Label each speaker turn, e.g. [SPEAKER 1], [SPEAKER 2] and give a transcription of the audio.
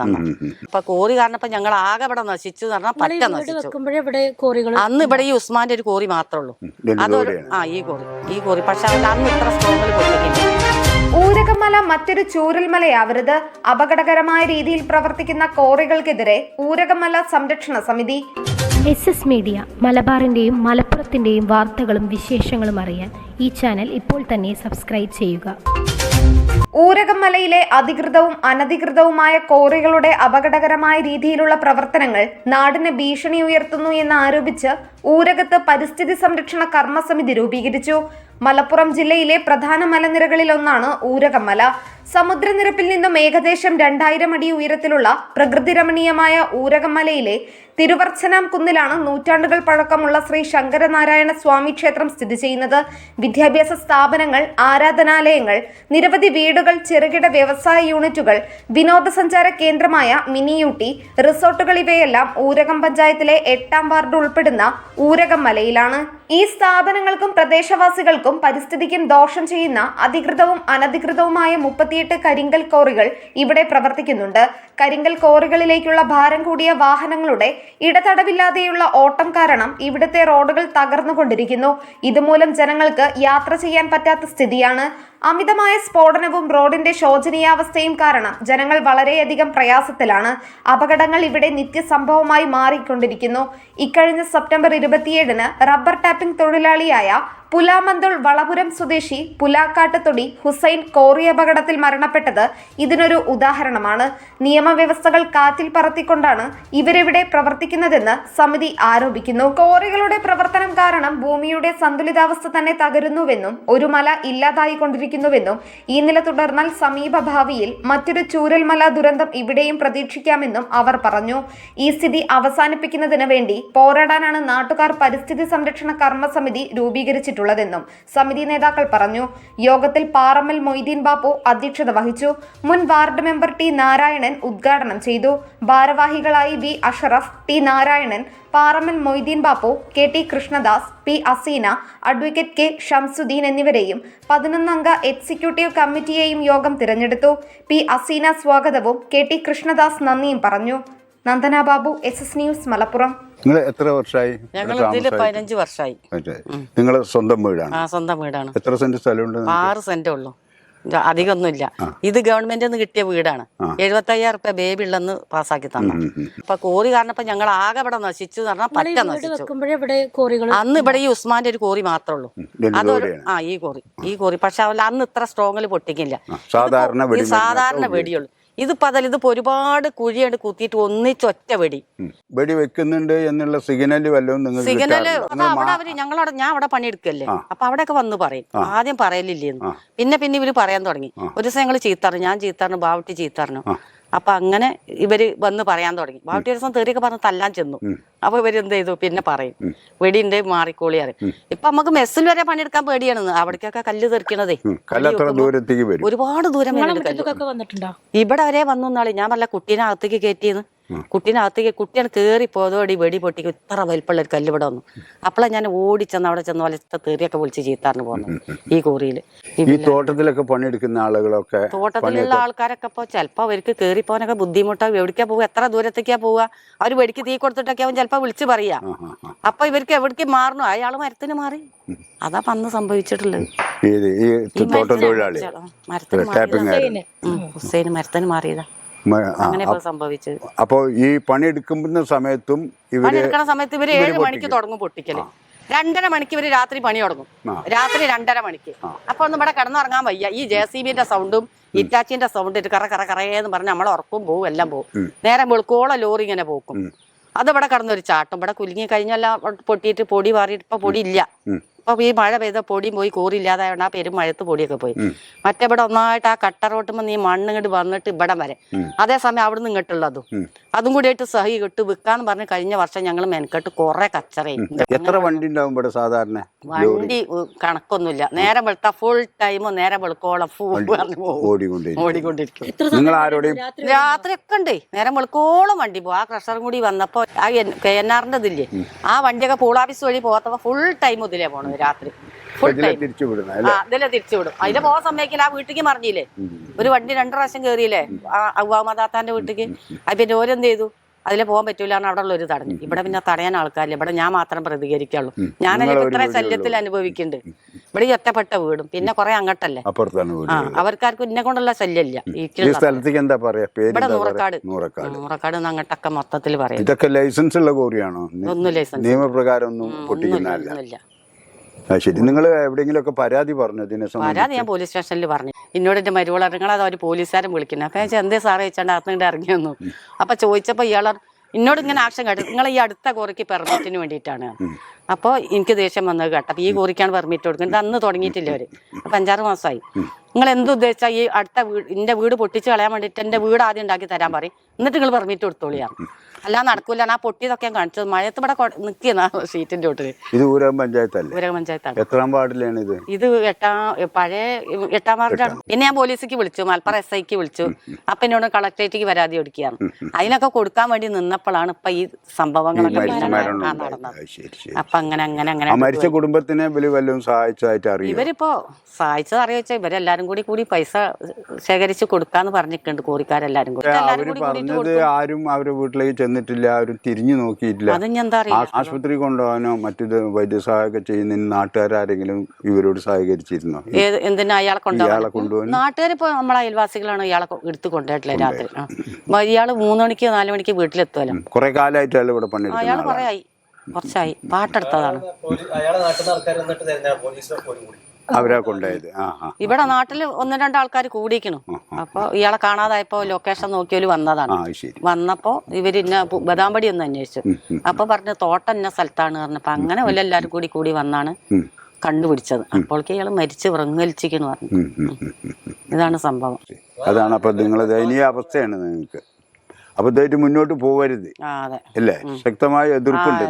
[SPEAKER 1] തന്നു. ഇപ്പൊ കോറി കാരണപ്പോ ഞങ്ങൾ ആകെ ഇവിടെ നശിച്ചു എന്ന് പറഞ്ഞാൽ പറ്റ നശിച്ചു.
[SPEAKER 2] വെക്കുമ്പോഴേ ഇവിടെ കോറികൾ
[SPEAKER 1] അന്ന് ഇവിടെ ഈ ഉസ്മാന്റെ ഒരു കോറി മാത്രമേ ഉള്ളൂ അതൊരു ആ ഈ കോറി. ഈ കോറി. പക്ഷെ അവർക്ക് അന്ന് ഇത്ര സ്ട്രോങ്ങിൽ പൊട്ടിക്കില്ല.
[SPEAKER 3] ഊരകമല മറ്റൊരു ചൂരൽമലയാവരുത്. അപകടകരമായ രീതിയിൽ പ്രവർത്തിക്കുന്ന കോറികൾക്കെതിരെ ഊരകമല സംരക്ഷണ സമിതി.
[SPEAKER 4] എസ് എസ് മീഡിയ മലബാറിന്റെയും മലപ്പുറത്തിന്റെയും വാർത്തകളും വിശേഷങ്ങളും അറിയാൻ ഈ ചാനൽ ഇപ്പോൾ തന്നെ സബ്സ്ക്രൈബ് ചെയ്യുക.
[SPEAKER 3] ഊരകമലയിലെ അധികൃതവും അനധികൃതവുമായ കോറികളുടെ അപകടകരമായ രീതിയിലുള്ള പ്രവർത്തനങ്ങൾ നാടിന് ഭീഷണി ഉയർത്തുന്നു എന്ന് ആരോപിച്ച് ഊരകത്ത് പരിസ്ഥിതി സംരക്ഷണ കർമ്മസമിതി രൂപീകരിച്ചു. മലപ്പുറം ജില്ലയിലെ പ്രധാന മലനിരകളിലൊന്നാണ് ഊരകമല. സമുദ്രനിരപ്പിൽ നിന്നും ഏകദേശം രണ്ടായിരം അടി ഉയരത്തിലുള്ള പ്രകൃതി രമണീയമായ ഊരകമലയിലെ തിരുവർച്ചനാം കുന്നിലാണ് നൂറ്റാണ്ടുകൾ പഴക്കമുള്ള ശ്രീ ശങ്കരനാരായണ സ്വാമി ക്ഷേത്രം സ്ഥിതി ചെയ്യുന്നത്. വിദ്യാഭ്യാസ സ്ഥാപനങ്ങൾ ആരാധനാലയങ്ങൾ നിരവധി വീടുകൾ ചെറുകിട വ്യവസായ യൂണിറ്റുകൾ വിനോദസഞ്ചാര കേന്ദ്രമായ മിനിയൂട്ടി റിസോർട്ടുകൾ ഇവയെല്ലാം ഊരകം പഞ്ചായത്തിലെ എട്ടാം വാർഡ് ഉൾപ്പെടുന്ന ഊരകം മലയിലാണ് ഈ സ്ഥാപനങ്ങൾക്കും പ്രദേശവാസികൾക്കും പരിസ്ഥിതിക്കും ദോഷം ചെയ്യുന്ന അധികൃതവും അനധികൃതവുമായ മുപ്പത്തിയെട്ട് കരിങ്കൽ കോറികൾ ഇവിടെ പ്രവർത്തിക്കുന്നുണ്ട്. കരിങ്കൽ കോറികളിലേക്കുള്ള ഭാരം കൂടിയ വാഹനങ്ങളുടെ ഇടതടവില്ലാതെയുള്ള ഓട്ടം കാരണം ഇവിടുത്തെ റോഡുകൾ തകർന്നുകൊണ്ടിരിക്കുന്നു. ഇതുമൂലം ജനങ്ങൾക്ക് യാത്ര ചെയ്യാൻ പറ്റാത്ത സ്ഥിതിയാണ്. അമിതമായ സ്ഫോടനവും റോഡിന്റെ ശോചനീയാവസ്ഥയും കാരണം ജനങ്ങൾ വളരെയധികം പ്രയാസത്തിലാണ്. അപകടങ്ങൾ ഇവിടെ നിത്യസംഭവമായി മാറിക്കൊണ്ടിരിക്കുന്നു. ഇക്കഴിഞ്ഞ സെപ്റ്റംബർ ഇരുപത്തിയേഴിന് റബ്ബർ ടാപ്പിംഗ് തൊഴിലാളിയായ പുലാമന്തോൾ വളപുരം സ്വദേശി പുലാക്കാട്ട് തൊടി ഹുസൈൻ കോറി അപകടത്തിൽ മരണപ്പെട്ടത് ഇതിനൊരു ഉദാഹരണമാണ്. നിയമവ്യവസ്ഥകൾ കാറ്റിൽ പറത്തിക്കൊണ്ടാണ് ഇവരിവിടെ പ്രവർത്തിക്കുന്നതെന്ന് സമിതി ആരോപിക്കുന്നു. കോറികളുടെ പ്രവർത്തനം കാരണം ഭൂമിയുടെ സന്തുലിതാവസ്ഥ തന്നെ തകരുന്നുവെന്നും ഒരു മല ഇല്ലാതായിക്കൊണ്ടിരിക്കുന്നുവെന്നും ഈ നില തുടർന്നാൽ സമീപ ഭാവിയിൽ മറ്റൊരു ചൂരൽമല ദുരന്തം ഇവിടെയും പ്രതീക്ഷിക്കാമെന്നും അവർ പറഞ്ഞു. ഈ സ്ഥിതി അവസാനിപ്പിക്കുന്നതിന് വേണ്ടി പോരാടാനാണ് നാട്ടുകാർ പരിസ്ഥിതി സംരക്ഷണ കർമ്മസമിതി രൂപീകരിച്ചിട്ടുള്ളതെന്നും സമിതി നേതാക്കൾ പറഞ്ഞു. യോഗത്തിൽ പാറമ്മൽ മൊയ്തീൻ ബാപ്പു അധ്യക്ഷത വഹിച്ചു. മുൻ വാർഡ് മെമ്പർ ടി നാരായണൻ ഉദ്ഘാടനം ചെയ്തു. ഭാരവാഹികളായി V Ashraf T Narayanan Paraman Moideen Bappu K T Krishnadas P Aseena advocate K Shamsuddin എന്നിവരെയും പതിനൊന്നംഗ എക്സിക്യൂട്ടീവ് കമ്മിറ്റിയെയും യോഗം തിരഞ്ഞെടുത്തു. പി അസീന സ്വാഗതവും കെ ടി കൃഷ്ണദാസ് നന്ദിയും പറഞ്ഞു. Nandana Babu S S news Malappuram.
[SPEAKER 5] നിങ്ങൾ എത്ര വർഷമായി
[SPEAKER 1] ഞങ്ങൾ ഇതിൽ പതിനഞ്ച് വർഷമായി
[SPEAKER 5] നിങ്ങൾ സ്വന്തം വീടാണ്?
[SPEAKER 1] ആ സ്വന്തം വീടാണ്.
[SPEAKER 5] എത്ര സെന്റ് സ്ഥലമുണ്ട്?
[SPEAKER 1] ആറ് സെന്റ് ഉള്ളൂ. അധികമൊന്നുമില്ല. ഇത് ഗവൺമെന്റിൽ നിന്ന് കിട്ടിയ വീടാണ്. എഴുപത്തി അയ്യായിരം റുപ്യ ബേബി ഉള്ളെന്ന് പാസ്സാക്കി തന്നു. അപ്പൊ കോറി കാരണം ഇപ്പൊ ഞങ്ങൾ ആകെ ഇവിടെ നശിച്ചു എന്ന് പറഞ്ഞാൽ പറ്റ നശിച്ചു.
[SPEAKER 2] വെക്കുമ്പോഴേ ഇവിടെ കോറികൾ
[SPEAKER 1] അന്ന് ഇവിടെ ഈ ഉസ്മാന്റെ ഒരു കോറി മാത്രമേ ഉള്ളൂ.
[SPEAKER 5] അത്
[SPEAKER 1] അതൊരു ആ ഈ കോറി. ഈ കോറി. പക്ഷെ അവൽ അന്ന് ഇത്ര സ്ട്രോങ്ങിൽ പൊട്ടിക്കില്ല.
[SPEAKER 5] സാധാരണ.
[SPEAKER 1] വെടിയുള്ളൂ. ഇതിപ്പോ ഇത് ഇതിപ്പോ ഒരുപാട് കുഴിയുണ്ട് കുത്തിയിട്ട് ഒന്നിച്ചൊറ്റ വെടി.
[SPEAKER 5] വെടി വെക്കുന്നുണ്ട് എന്നുള്ള സിഗ്നൽ വല്ലതും നിങ്ങൾക്ക് സിഗ്നൽ?
[SPEAKER 1] അത് അവിടെ അവർ ഞങ്ങളവിടെ ഞാൻ അവിടെ പണിയെടുക്കല്ലേ. അപ്പൊ അവിടെയൊക്കെ വന്ന് പറയും. ആദ്യം പറയലില്ലേന്ന്. പിന്നെ പിന്നെ ഇവർ പറയാൻ തുടങ്ങി. ഒരു ദിവസം ഞങ്ങൾ ചീത്തറിഞ്ഞു. ഞാൻ ചീത്തറിഞ്ഞു ബാവട്ടി ചീത്തറിഞ്ഞു. അപ്പൊ അങ്ങനെ ഇവർ വന്ന് പറയാൻ തുടങ്ങി. ബാവട്ടി ഒരു ദിവസം തെറിയൊക്കെ പറഞ്ഞ് തല്ലാൻ ചെന്നു. അപ്പൊ ഇവർ എന്ത് ചെയ്തു? പിന്നെ പറയും. വെടിയുണ്ട് മാറിക്കോളി അറിയും ഇപ്പൊ നമുക്ക് മെസ്സിൽ വരെ പണിയെടുക്കാൻ പേടിയാണ് അവിടേക്കൊക്കെ കല്ല് തെറിക്കണതേ. ഒരുപാട് ദൂരം ഇവിടെ വരെ വന്നു എന്നാളെ. ഞാൻ പറഞ്ഞ കുട്ടീനെ അകത്തേക്ക് കയറ്റിയെന്ന്. കുട്ടീനെ അകത്തേക്ക് കുട്ടിയാണ് കയറി പോയതോടി വെടി പൊട്ടിക്ക് ഇത്ര വലിപ്പമുള്ള ഒരു കല്ല് ഇവിടെ വന്നു. അപ്പോഴാണ് ഞാൻ ഓടി ചെന്ന് അവിടെ ചെന്ന് വലത്തെ തെറിയൊക്കെ വിളിച്ച് ചീത്താറിന് പോകുന്നത് ഈ കൂറിയിൽ
[SPEAKER 5] ഈ തോട്ടത്തിലൊക്കെ പണിയെടുക്കുന്ന ആളുകളൊക്കെ
[SPEAKER 1] തോട്ടത്തിലുള്ള ആൾക്കാരൊക്കെ ഇപ്പോൾ ചിലപ്പോൾ അവർക്ക് കയറി പോകാനൊക്കെ ബുദ്ധിമുട്ടാവും. എവിടേക്കാ പോവുക? എത്ര ദൂരത്തേക്കാ പോവുക? അവർ വെടിക്ക് തീ കൊടുത്തിട്ടൊക്കെ അവൻ ചിലപ്പോൾ വിളിച്ച് പറയാ. അപ്പൊ ഇവർക്ക് എവിടേക്ക് മാറണു? അയാൾ മരത്തിന് മാറി. അതാ പന്ന് സംഭവിച്ചിട്ടുള്ളത്.
[SPEAKER 5] തോട്ടം തൊഴിലാളി.
[SPEAKER 1] മരത്തിന് മാറിയതാ. ഹുസൈന് മരത്തിന് മാറിയതാ.
[SPEAKER 5] അപ്പോൾ ഈ പണിയെടുക്കുന്ന സമയത്തും
[SPEAKER 1] പണിയെടുക്കുന്ന സമയത്ത് ഇവർ ഏഴ് മണിക്ക് തുടങ്ങും പൊട്ടിക്കൽ. രണ്ടര മണിക്ക് ഇവർ രാത്രി പണി തുടങ്ങും. രാത്രി രണ്ടര മണിക്ക്. അപ്പൊ ഒന്നും ഇവിടെ കിടന്നുറങ്ങാൻ വയ്യ. ഈ ജെ സി ബിന്റെ സൗണ്ടും ഇറ്റാച്ചിന്റെ സൗണ്ട് കറ കറ കറയെന്ന് പറഞ്ഞ് നമ്മളെ ഉറക്കും പോവും എല്ലാം പോവും. നേരെ വെളുക്കോളം ലോറി ഇങ്ങനെ പോക്കും. അത് ഇവിടെ കിടന്നൊരു ചാട്ടം. ഇവിടെ കുലുങ്ങി കഴിഞ്ഞെല്ലാം പൊട്ടിയിട്ട് പൊടി മാറിയിട്ട് ഇപ്പൊ പൊടി ഇല്ല. ഇപ്പൊ ഈ മഴ പെയ്ത പൊടിയും പോയി കോറില്ലാതായോണ്ട് ആ പെരും മഴത്ത് പൊടിയൊക്കെ പോയി. മറ്റേ ഇവിടെ ഒന്നായിട്ട് ആ കട്ട വന്ന് നീ മണ്ണ് ഇങ്ങോട്ട് വന്നിട്ട് ഇവിടെ വരെ. അതേസമയം അവിടുന്ന് ഇങ്ങോട്ടുള്ളതും അതും. കൂടി ആയിട്ട് സഹി കിട്ട് വിൽക്കാന്ന് പറഞ്ഞ് കഴിഞ്ഞ വർഷം ഞങ്ങൾ മെനക്കെട്ട് കുറെ കച്ചറയും
[SPEAKER 5] എത്ര വണ്ടി ഉണ്ടാവും ഇവിടെ സാധാരണ
[SPEAKER 1] വണ്ടി കണക്കൊന്നുമില്ല. നേരെ വെളുത്ത ഫുൾ ടൈം നേരെ വെളുക്കോളം ഫുൾ
[SPEAKER 5] ഓടിക്കൊണ്ടിരിക്കും.
[SPEAKER 2] രാത്രി
[SPEAKER 1] ഒക്കെ ഉണ്ടേ നേരം വെളുക്കോളം വണ്ടി പോകും. ആ ക്രഷറും കൂടി വന്നപ്പോ ആ കെ എൻ ആറിന്റെ ഇതില്ലേ? ആ വണ്ടിയൊക്കെ പൂളാഫീസ് വഴി പോകാത്തപ്പോ ഫുൾ ടൈം ഇതിലേ പോണത്. രാത്രി. ഫുൾ.
[SPEAKER 5] തിരിച്ചു വിടുന്നത്
[SPEAKER 1] ഇതിലെ തിരിച്ചു വിടും അതിലെ പോകാൻ സമ്മതിക്കില്ല ആ വീട്ടിലേക്ക് മറിഞ്ഞില്ലേ? ഒരു വണ്ടി രണ്ടു പ്രാവശ്യം കയറിയില്ലേ അവമാതാത്താന്റെ വീട്ടിലേക്ക്. അത് പിന്നെ ഓരെന്ത് ചെയ്തു? അതിലെ പോകാൻ പറ്റൂല എന്ന് അവിടെ ഉള്ള ഒരു തടഞ്ഞു. ഇവിടെ പിന്നെ തടയാൻ ആൾക്കാരില്ല. ഇവിടെ ഞാൻ മാത്രം പ്രതികരിക്കുള്ളൂ ഞാൻ ഇത്ര ശല്യത്തിൽ അനുഭവിക്കുന്നുണ്ട്. ഇവിടെ ഈ ഒറ്റപ്പെട്ട വീടും. പിന്നെ കുറെ അങ്ങട്ടല്ലേ? അവർക്കാർക്കും ഇന്നെ കൊണ്ടുള്ള ശല്യമില്ല. ഇവിടെ നൂറക്കാട്.
[SPEAKER 5] നൂറക്കാട്.
[SPEAKER 1] നിന്ന് മൊത്തത്തിൽ പറയാം.
[SPEAKER 5] ഇതൊക്കെ ലൈസൻസ് ഉള്ള കോറിയാണോ?
[SPEAKER 1] ഒന്നും ലൈസൻസ്
[SPEAKER 5] നിയമപ്രകാരം ഒന്നും പൊട്ടിക്കുന്നില്ല ശരി. നിങ്ങൾ എവിടെയെങ്കിലും പരാതി പറഞ്ഞു ഇതിനെ
[SPEAKER 1] പരാതി ഞാൻ പോലീസ് സ്റ്റേഷനിൽ പറഞ്ഞു. എന്നോട് എന്റെ മരുവള അത് അവർ പോലീസുകാരൻ വിളിക്കുന്നത് അപ്പൊ ഞാൻ എന്തേ സാറേ? വെച്ചാണ്ട് അകത്തുകൊണ്ട് ഇറങ്ങി വന്നു. അപ്പൊ ചോദിച്ചപ്പോ ഇയാൾ എന്നോട് ഇങ്ങനെ ആക്ഷൻ കേട്ടു നിങ്ങൾ ഈ അടുത്ത കോറിക്ക് പെർമിറ്റിന് വേണ്ടിയിട്ടാണ്. അപ്പോൾ എനിക്ക് ദേഷ്യം വന്നത് കേട്ടപ്പോൾ ഈ കോറിക്കാണ് പെർമിറ്റ് കൊടുക്കുന്നത്. അന്ന് തുടങ്ങിയിട്ടില്ല അവർ. അപ്പൊ അഞ്ചാറ് മാസമായി നിങ്ങൾ എന്ത് ഉദ്ദേശിച്ചാൽ ഈ അടുത്ത വീട് എന്റെ വീട് പൊട്ടിച്ച് കളയാൻ വേണ്ടിയിട്ട് എന്റെ വീട് ആദ്യം ഉണ്ടാക്കി തരാൻ പറയും. എന്നിട്ട് നിങ്ങൾ പെർമിറ്റ് കൊടുത്തോളിയാണ് അല്ലാതെ നടക്കൂല. ആ പൊട്ടിയതൊക്കെ ഞാൻ കാണിച്ചത് മഴയത്ത് ഇവിടെ നിൽക്കുന്ന ഷീറ്റിന്റെ ഒട്ടിൽ
[SPEAKER 5] ഇത് ഊരാൻ പഞ്ചായത്തല്ലേ?
[SPEAKER 1] ഊരക പഞ്ചായത്താണ്.
[SPEAKER 5] എത്രാം വാർഡിലാണ് ഇത്?
[SPEAKER 1] ഇത് എട്ടാം പഴയ എട്ടാം വാർഡാണ്. പിന്നെ ഞാൻ പോലീസിക്ക് വിളിച്ചു. മലപ്പുറം എസ് ഐക്ക് വിളിച്ചു. അപ്പൊ എന്നോട് കളക്ടറേറ്റിക്ക് പരാതി കൊടുക്കുകയാണ്. അതിനൊക്കെ കൊടുക്കാൻ വേണ്ടി നിന്നപ്പോഴാണ് ഇപ്പൊ ഈ സംഭവങ്ങളൊക്കെ നടന്നത്. അപ്പൊ അങ്ങനെ അങ്ങനെ അങ്ങനെ
[SPEAKER 5] മരിച്ച കുടുംബത്തിനെ ഇവർ വല്ലതും സഹായിച്ചതായിട്ട് അറിയാം?
[SPEAKER 1] ഇവരിപ്പോ സഹായിച്ചത് അറിയിച്ച ഇവരെല്ലാരും കൂടി കൂടി പൈസ ശേഖരിച്ച് കൊടുക്കാന്ന് പറഞ്ഞിട്ടുണ്ട് കോറിക്കാരെല്ലാരും കൂടി. അവർ
[SPEAKER 5] പറഞ്ഞത് ആരും അവരുടെ വീട്ടിലേക്ക് ചെന്നിട്ടില്ല അവരും തിരിഞ്ഞു നോക്കിയിട്ടില്ല.
[SPEAKER 1] അത് ഞാൻ എന്താ
[SPEAKER 5] ആ-
[SPEAKER 1] അറിയില്ല.
[SPEAKER 5] ആശുപത്രി കൊണ്ടുപോകാനോ മറ്റു വൈദ്യസഹായമൊക്കെ ചെയ്യുന്നതിന് നാട്ടുകാരെങ്കിലും ഇവരോട് സഹകരിച്ചിരുന്നോ?
[SPEAKER 1] എന്തിനാ അയാളെ
[SPEAKER 5] ഇയാളെ
[SPEAKER 1] കൊണ്ടുപോകാൻ?
[SPEAKER 5] നാട്ടുകാർ
[SPEAKER 1] ഇപ്പൊ നമ്മളെ അയൽവാസികളാണ് ഇയാളെ എടുത്തു കൊണ്ടുപോയിട്ടില്ല രാത്രി. ഇയാൾ മൂന്ന് മണിക്ക് നാല് മണിക്ക് വീട്ടിലെത്തുമല്ലോ
[SPEAKER 5] കുറെ അയാൾ ഇവിടെ
[SPEAKER 1] പണി
[SPEAKER 5] അയാൾ
[SPEAKER 1] കുറെ ആയി. കുറച്ചായി. പാട്ടെടുത്തതാണ്.
[SPEAKER 6] നാട്ടിൽ
[SPEAKER 5] അവരാ കൊണ്ടുപോയത്.
[SPEAKER 1] ഇവിടെ നാട്ടിൽ ഒന്ന് രണ്ടാൾക്കാർ കൂടിയിരിക്കണു അപ്പൊ ഇയാളെ കാണാതായപ്പോ ലൊക്കേഷൻ നോക്കിയോൽ വന്നതാണ്. വന്നപ്പോ ഇവർ ഇന്ന ബദാമ്പടി ഒന്ന് അന്വേഷിച്ചു. അപ്പൊ പറഞ്ഞു തോട്ടം ഇന്ന സ്ഥലത്താണ് പറഞ്ഞപ്പോ അങ്ങനെ ഒല്ല എല്ലാരും കൂടി കൂടി വന്നാണ് കണ്ടുപിടിച്ചത്. അപ്പോഴേക്ക് ഇയാൾ മരിച്ച് വിറങ്ങലിച്ചിക്കണ് പറഞ്ഞു. ഇതാണ് സംഭവം.
[SPEAKER 5] അതാണ് അപ്പൊ നിങ്ങളെ ദയനീയ അവസ്ഥയാണ് നിങ്ങൾക്ക്. അപ്പൊ മുന്നോട്ട് പോകരുത്
[SPEAKER 1] അതെ.
[SPEAKER 5] അല്ലേ? ശക്തമായ എതിർപ്പുണ്ട്